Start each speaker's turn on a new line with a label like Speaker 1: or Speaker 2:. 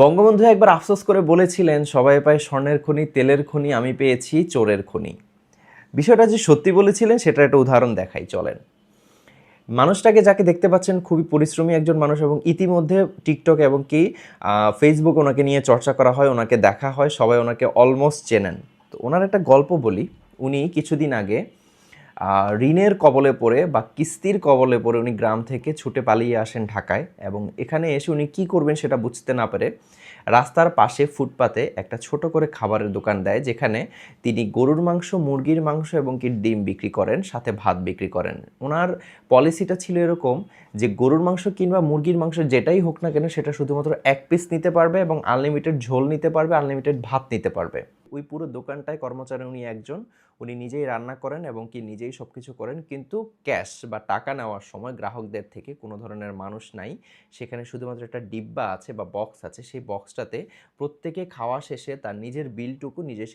Speaker 1: বঙ্গবন্ধু একবার আফসোস করে বলেছিলেন, সবাই পায় স্বর্ণের খনি, তেলের খনি, আমি পেয়েছি চোরের খনি। বিষয়টা যে সত্যি বলেছিলেন, সেটার একটা উদাহরণ দেখাই, চলেন। মানুষটাকে যাকে দেখতে পাচ্ছেন, খুবই পরিশ্রমী একজন মানুষ এবং ইতিমধ্যে টিকটক এবং কি ফেসবুক ওনাকে নিয়ে চর্চা করা হয়, ওনাকে দেখা হয়, সবাই ওনাকে অলমোস্ট চেনেন। তো ওনার একটা গল্প বলি। উনি কিছুদিন আগে ঋণের কবলে পড়ে বা কিস্তির কবলে পড়ে উনি গ্রাম থেকে ছুটে পালিয়ে আসেন ঢাকায় এবং এখানে এসে উনি কী করবেন সেটা বুঝতে না পেরে রাস্তার পাশে ফুটপাতে একটা ছোট করে খাবারের দোকান দেয়, যেখানে তিনি গরুর মাংস, মুরগির মাংস এবং কি ডিম বিক্রি করেন, সাথে ভাত বিক্রি করেন। ওনার পলিসিটা ছিল এরকম যে গরুর মাংস কিংবা মুরগির মাংস যেটাই হোক না কেন সেটা শুধুমাত্র এক পিস নিতে পারবে এবং আনলিমিটেড ঝোল নিতে পারবে, আনলিমিটেড ভাত নিতে পারবে। ওই পুরো দোকানটায় কর্মচারী উনি একজন। উনি নিজেই রান্না করেন এবং কি নিজেই সব কিছু করেন। কিন্তু ক্যাশ বা টাকা নেওয়ার সময় গ্রাহকদের থেকে কোনো ধরনের মানুষ নাই। সেখানে শুধুমাত্র একটা ডিব্বা আছে বা বক্স আছে। সেই বক্সটাতে প্রত্যেকে খাওয়া শেষে তার নিজের বিলটুকু নিজে